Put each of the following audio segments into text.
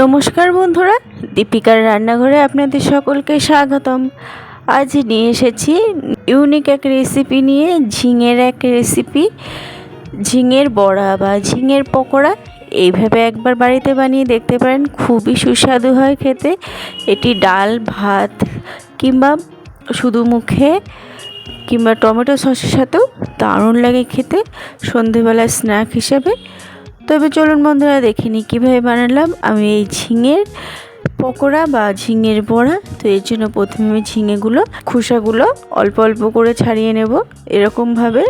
নমস্কার বন্ধুরা, দীপিকার রান্নাঘরে আপনাদের সকলকে স্বাগতম। আজ নিয়ে এসেছি ইউনিক এক রেসিপি নিয়ে, ঝিঙের এক রেসিপি ঝিঙের বড়া বা ঝিঙের পকোড়া। এইভাবে একবার বাড়িতে বানিয়ে দেখতে পারেন, খুবই সুস্বাদু হয় খেতে। এটি ডাল, ভাত কিংবা শুধু মুখে কিংবা টমেটো সসের সাথেও দারুণ লাগে খেতে। সন্ধেবেলা স্ন্যাক হিসেবে তবে চলুন বন্ধুরা দেখিনি কীভাবে বানালাম। আমি এই ঝিঙের পকোড়া বা ঝিঙের বড়া, তো এর জন্য প্রথমে আমি ঝিঙেগুলো, খোসাগুলো অল্প অল্প করে ছাড়িয়ে নেব এরকমভাবে।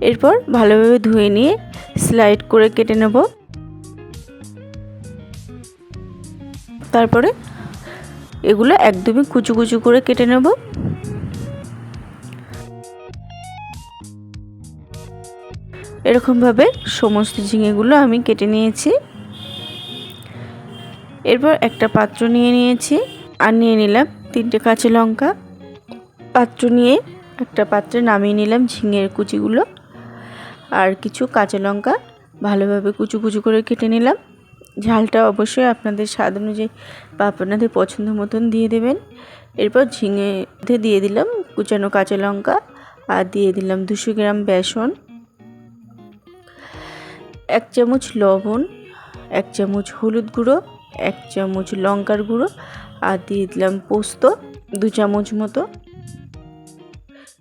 এরপর ভালোভাবে ধুয়ে নিয়ে স্লাইড করে কেটে নেব। তারপরে এগুলো একদমই কুচু কুচু করে কেটে নেব। এরকমভাবে সমস্ত ঝিঙেগুলো আমি কেটে নিয়েছি। এরপর একটা পাত্র নিয়ে নিয়েছি আর নিয়ে নিলাম তিনটে কাঁচা লঙ্কা। পাত্র নিয়ে একটা পাত্রে নামিয়ে নিলাম ঝিঙের কুচিগুলো। আর কিছু কাঁচা লঙ্কা ভালোভাবে কুচু কুচু করে কেটে নিলাম। ঝালটা অবশ্যই আপনাদের স্বাদ অনুযায়ী বা আপনাদের পছন্দ মতন দিয়ে দেবেন। এরপর ঝিঙেতে দিয়ে দিলাম কুচানো কাঁচা লঙ্কা আর দিয়ে দিলাম দুশো গ্রাম বেসন। এক চামচ লবণ, এক চামচ হলুদ গুঁড়ো, এক চামচ লঙ্কার গুঁড়ো আর দিয়ে দিলাম পোস্ত দু চামচ মতো।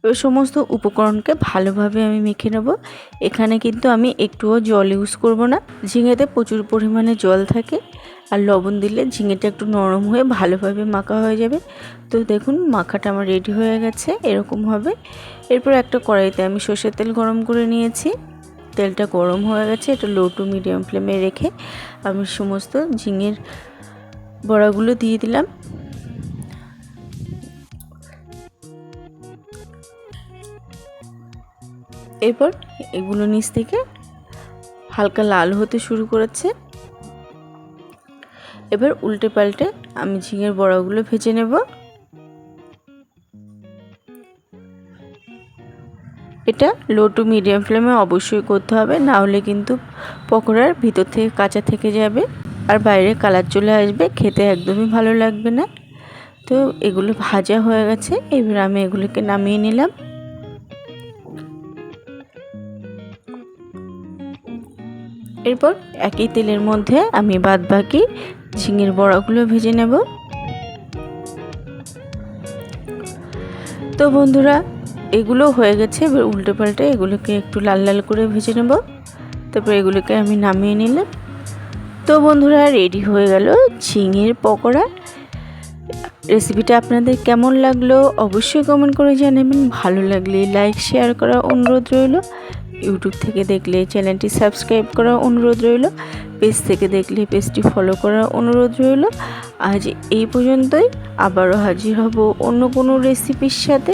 এবার সমস্ত উপকরণকে ভালোভাবে আমি মেখে নেব। এখানে কিন্তু আমি একটুও জল ইউজ করব না। ঝিঙেতে প্রচুর পরিমাণে জল থাকে আর লবণ দিলে ঝিঙেটা একটু নরম হয়ে ভালোভাবে মাখা হয়ে যাবে। তো দেখুন, মাখাটা আমার রেডি হয়ে গেছে, এরকম হবে। এরপর একটা কড়াইতে আমি সর্ষের তেল গরম করে নিয়েছি। তেলটা গরম হয়ে গেছে, এটা লো টু মিডিয়াম ফ্লেমে রেখে আমি সমস্ত ঝিঙের বড়াগুলো দিয়ে দিলাম। এরপর এগুলো নিচ থেকে হালকা লাল হতে শুরু করেছে। এবার উল্টে পাল্টে আমি ঝিঙের বড়াগুলো ভেজে নেব। এটা লো টু মিডিয়াম ফ্লেমে অবশ্যই করতে হবে না হলে কিন্তু পকোড়ার ভিতর থেকে, কাঁচা থেকে যাবে আর বাইরে কালার চলে আসবে, খেতে একদমই ভালো লাগবে না। তো এগুলো ভাজা হয়ে গেছে, এবার আমি এগুলোকে নামিয়ে নিলাম। এরপর একই তেলের মধ্যে আমি বাদ বাকি ঝিঙের বড়াগুলো ভেজে নেব। তো বন্ধুরা এগুলো হয়ে গেছে, এবার উল্টে পাল্টে এগুলোকে একটু লাল লাল করে ভেজে নেব। তারপর এগুলোকে আমি নামিয়ে নিলাম। তো বন্ধুরা, রেডি হয়ে গেল ঝিঙের পকোড়া। রেসিপিটা আপনাদের কেমন লাগল অবশ্যই কমেন্ট করে জানাবেন। ভালো লাগলে লাইক শেয়ার করা অনুরোধ রইল। ইউটিউব থেকে দেখলে চ্যানেলটি সাবস্ক্রাইব করার অনুরোধ রইল। পেজ থেকে দেখলে পেজটি ফলো করার অনুরোধ রইল। আজ এই পর্যন্তই। আবারও হাজির হব অন্য কোনো রেসিপির সাথে।